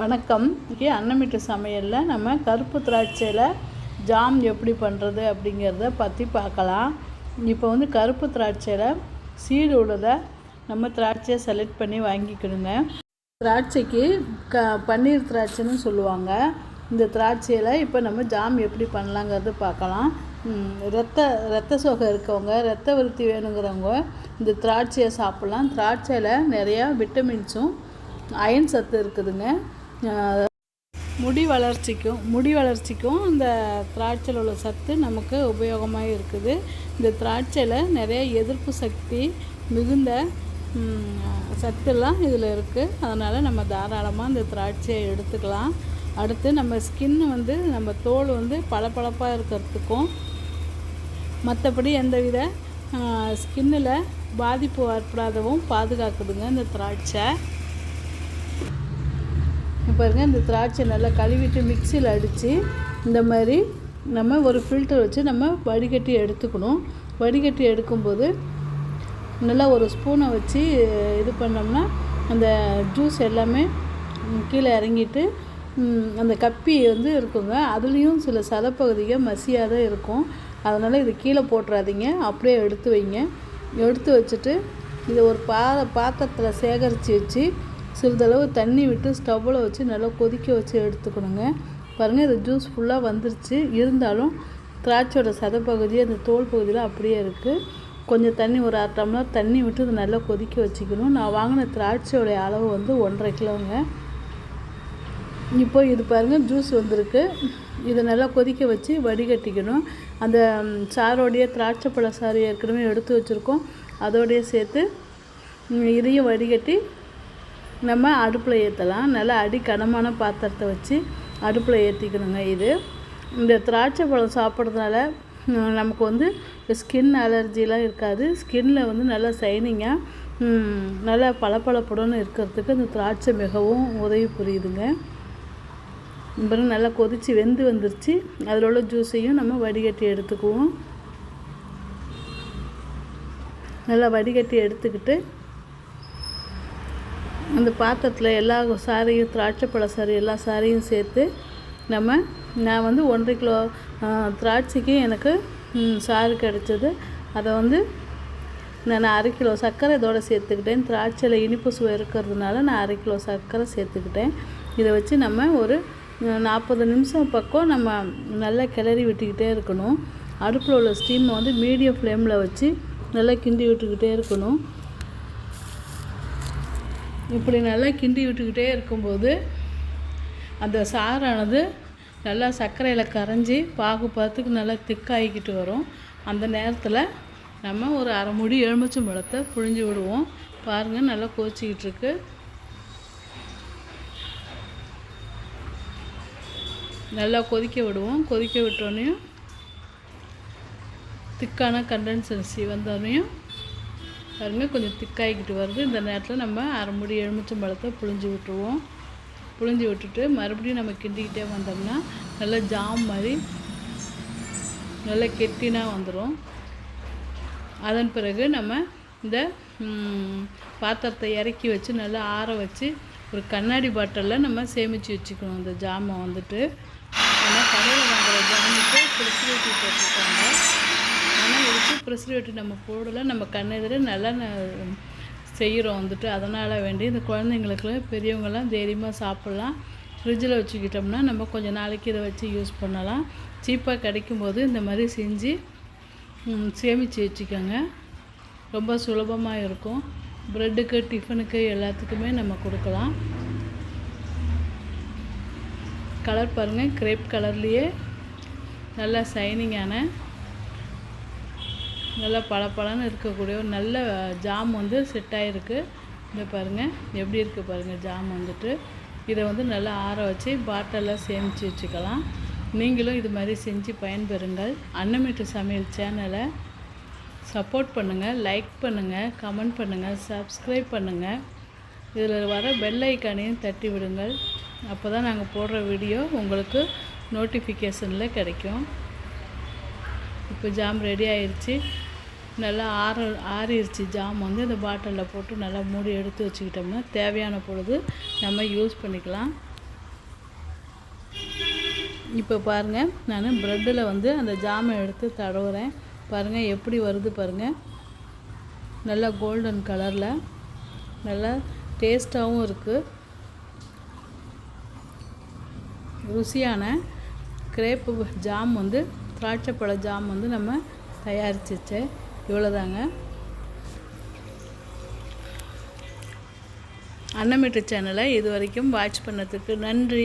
வணக்கம். இங்கே அன்னமிட்டு சமையலில் நம்ம கருப்பு திராட்சையில் ஜாம் எப்படி பண்ணுறது அப்படிங்கிறத பற்றி பார்க்கலாம். இப்போ வந்து கருப்பு திராட்சையில் சீடு உள்ளதை நம்ம திராட்சையை செலக்ட் பண்ணி வாங்கிக்கணுங்க. திராட்சைக்கு க பன்னீர் திராட்சைன்னு சொல்லுவாங்க. இந்த திராட்சையில் இப்போ நம்ம ஜாம் எப்படி பண்ணலாங்கிறது பார்க்கலாம். ரத்த ரத்த சோகை இருக்கவங்க ரத்த விருத்தி வேணுங்கிறவங்க இந்த திராட்சையை சாப்பிட்லாம். திராட்சையில் நிறையா விட்டமின்ஸும் அயன் சத்து இருக்குதுங்க. முடி வளர்ச்சிக்கும் முடி வளர்ச்சிக்கும் இந்த திராட்சையில் உள்ள சத்து நமக்கு உபயோகமாக இருக்குது. இந்த திராட்சையில் நிறைய எதிர்ப்பு சக்தி மிகுந்த சத்துலாம் இதில் இருக்குது அதனால் நம்ம தாராளமாக இந்த திராட்சையை எடுத்துக்கலாம். அடுத்து நம்ம ஸ்கின் வந்து நம்ம தோல் வந்து பளபளப்பாக இருக்கிறதுக்கும் மற்றபடி எந்தவித ஸ்கின்னில் பாதிப்பு ஏற்படாதவும் பாதுகாக்குதுங்க இந்த திராட்சை. இப்போ பாருங்க. இந்த திராட்சை நல்லா கழுவிட்டு மிக்சியில் அடித்து இந்த மாதிரி நம்ம ஒரு ஃபில்டர் வச்சு நம்ம வடிகட்டி எடுத்துக்கணும். வடிகட்டி எடுக்கும்போது நல்லா ஒரு ஸ்பூனை வச்சு இது பண்ணோம்னா அந்த ஜூஸ் எல்லாமே கீழே இறங்கிட்டு அந்த கப்பி வந்து இருக்குங்க. அதுலேயும் சில சதப்பகுதிகள் மசியாக தான் இருக்கும். அதனால் இது கீழே போட்டுறாதீங்க. அப்படியே எடுத்து வைங்க. எடுத்து வச்சுட்டு இதை ஒரு பா பாத்திரத்தில் சேகரித்து வச்சு சிறிதளவு தண்ணி விட்டு ஸ்டவ்வில் வச்சு நல்லா கொதிக்க வச்சு எடுத்துக்கணுங்க. பாருங்கள் இது ஜூஸ் ஃபுல்லாக வந்துருச்சு. இருந்தாலும் திராட்சையோட சதப்பகுதி அந்த தோல் பகுதியில் அப்படியே இருக்குது கொஞ்சம் தண்ணி ஒரு அரை டம்ளர் தண்ணி விட்டு இதை நல்லா கொதிக்க வச்சுக்கணும். நான் வாங்கின திராட்சையோடைய அளவு வந்து ஒன்றரை கிலோங்க. இப்போ இது பாருங்கள் ஜூஸ் வந்திருக்கு. இதை நல்லா கொதிக்க வச்சு வடிகட்டிக்கணும். அந்த சாரோடைய திராட்சை பழ சாறு ஏற்கனவே எடுத்து வச்சுருக்கோம். அதோடய சேர்த்து இதையும் வடிகட்டி நம்ம அடுப்பில் ஏற்றலாம் நல்லா அடி கனமான பாத்திரத்தை வச்சு அடுப்பில் ஏற்றிக்கணுங்க இது. இந்த திராட்சை பழம் சாப்பிட்றதுனால நமக்கு வந்து ஸ்கின் அலர்ஜிலாம் இருக்காது. ஸ்கின்னில் வந்து நல்லா சைனிங்காக நல்லா பளபளப்புடன் இருக்கிறதுக்கு இந்த திராட்சை மிகவும் உதவி புரியுதுங்க. அப்புறம் நல்லா கொதித்து வெந்து வந்துருச்சு. அதில் உள்ள ஜூஸையும் நம்ம வடிகட்டி எடுத்துக்குவோம். நல்லா வடிகட்டி எடுத்துக்கிட்டு அந்த பாத்திரத்தில் எல்லா சாரையும் திராட்சைப்பழ சாறு எல்லா சாரையும் சேர்த்து நம்ம நான் வந்து ஒன்றரை கிலோ திராட்சைக்கு எனக்கு சாறு கிடச்சது. அதை வந்து நான் அரை கிலோ சர்க்கரை இதோடு சேர்த்துக்கிட்டேன். திராட்சையில் இனிப்பு சுவை இருக்கிறதுனால நான் அரை கிலோ சர்க்கரை சேர்த்துக்கிட்டேன். இதை வச்சு நம்ம ஒரு நாற்பது நிமிஷம் பக்கம் நம்ம நல்லா கிளறி விட்டுக்கிட்டே இருக்கணும். அடுப்பில் உள்ள ஸ்டீமை வந்து மீடியம் ஃப்ளேமில் வச்சு நல்லா கிண்டி விட்டுக்கிட்டே இருக்கணும். இப்படி நல்லா கிண்டி விட்டுக்கிட்டே இருக்கும்போது அந்த சாறானது நல்லா சர்க்கரையில் கரைஞ்சி பாகு பார்த்துக்கு நல்லா திக்காகிக்கிட்டு வரும். அந்த நேரத்தில் நம்ம ஒரு அரை முடி எலுமிச்சு பழத்தை புழிஞ்சு விடுவோம். பாருங்கள் நல்லா கோச்சிக்கிட்டு இருக்கு. நல்லா கொதிக்க விடுவோம். கொதிக்க விட்டோடனையும் திக்கான கண்டன்சன்சி வந்தோடனையும் பாருங்கள் கொஞ்சம் திக்காகிக்கிட்டு வருது. இந்த நேரத்தில் நம்ம அரைமுடி எலுமிச்சம்பழத்தை புழிஞ்சு விட்டுருவோம். புழிஞ்சு விட்டுட்டு மறுபடியும் நம்ம கிண்டிக்கிட்டே வந்தோம்னா நல்லா ஜாம் மாதிரி நல்லா கெட்டினா வந்துடும் அதன் பிறகு நம்ம இந்த பாத்திரத்தை இறக்கி வச்சு நல்லா ஆற வச்சு ஒரு கண்ணாடி பாட்டிலில் நம்ம சேமித்து வச்சுக்கணும். இந்த ஜாமை வந்துட்டு. ஏன்னா கடையில் வாங்குற ஜாமுக்கு ப்ரிசர்வேட்டிவ் போட்டிருக்காங்க. ஆனால் இதுக்கு ப்ரிசர்வேட்டிவ் நம்ம போடலை நம்ம கண்ணெதிர நல்லா ந- செய்கிறோம் வந்துட்டு. அதனால் வேண்டி இந்த குழந்தைங்களுக்கு பெரியவங்கெல்லாம் தைரியமாக சாப்பிட்லாம். ஃப்ரிட்ஜில் வச்சுக்கிட்டோம்னா நம்ம கொஞ்சம் நாளைக்கு இதை வச்சு யூஸ் பண்ணலாம். சீப்பாக கிடைக்கும்போது இந்த மாதிரி செஞ்சு சேமித்து வச்சுக்கோங்க. ரொம்ப சுலபமாக இருக்கும். ப்ரெட்டுக்கு டிஃபனுக்கு எல்லாத்துக்குமே நம்ம கொடுக்கலாம். கலர் பாருங்கள் கிரேப் கலர்லேயே நல்லா சைனிங்கான நல்லா பளபளன்னு இருக்கக்கூடிய ஒரு நல்ல ஜாம் வந்து செட் ஆகிருக்கு இதை பாருங்கள் எப்படி இருக்குது பாருங்கள் ஜாம் வந்துட்டு. இதை வந்து நல்லா ஆற வச்சு பாட்டெல்லாம் சேமித்து வச்சுக்கலாம். நீங்களும் இது மாதிரி செஞ்சு பயன்பெறுங்கள். அன்னமிட்டு சமையல் சேனலை சப்போர்ட் பண்ணுங்கள் லைக் பண்ணுங்கள் கமெண்ட் பண்ணுங்கள் சப்ஸ்கிரைப் பண்ணுங்கள் இதில் வர பெல் ஐக்கானையும் தட்டி விடுங்கள். அப்போ தான் நாங்கள் போடுற வீடியோ உங்களுக்கு நோட்டிஃபிகேஷனில் கிடைக்கும். இப்போ ஜாம் ரெடி ஆயிடுச்சு நல்லா ஆற ஆறிடுச்சு ஜாம் வந்து இந்த பாட்டிலில் போட்டு நல்லா மூடி எடுத்து வச்சுக்கிட்டோம்னா தேவையான பொழுது நம்ம யூஸ் பண்ணிக்கலாம். இப்போ பாருங்கள் நான் ப்ரெட்டில் வந்து அந்த ஜாமை எடுத்து தடவுறேன். பாருங்கள் எப்படி வருது பாருங்கள் நல்லா கோல்டன் கலரில் நல்லா டேஸ்ட்டாகவும் இருக்குது ருசியான கிரேப்பு ஜாம் வந்து திராட்சைப்பழ ஜாம் வந்து நம்ம தயாரிச்சிச்சு. இவ்வளோதாங்க அன்னமிட்டு சேனலை இது வரைக்கும் வாட்ச் பண்ணதுக்கு நன்றி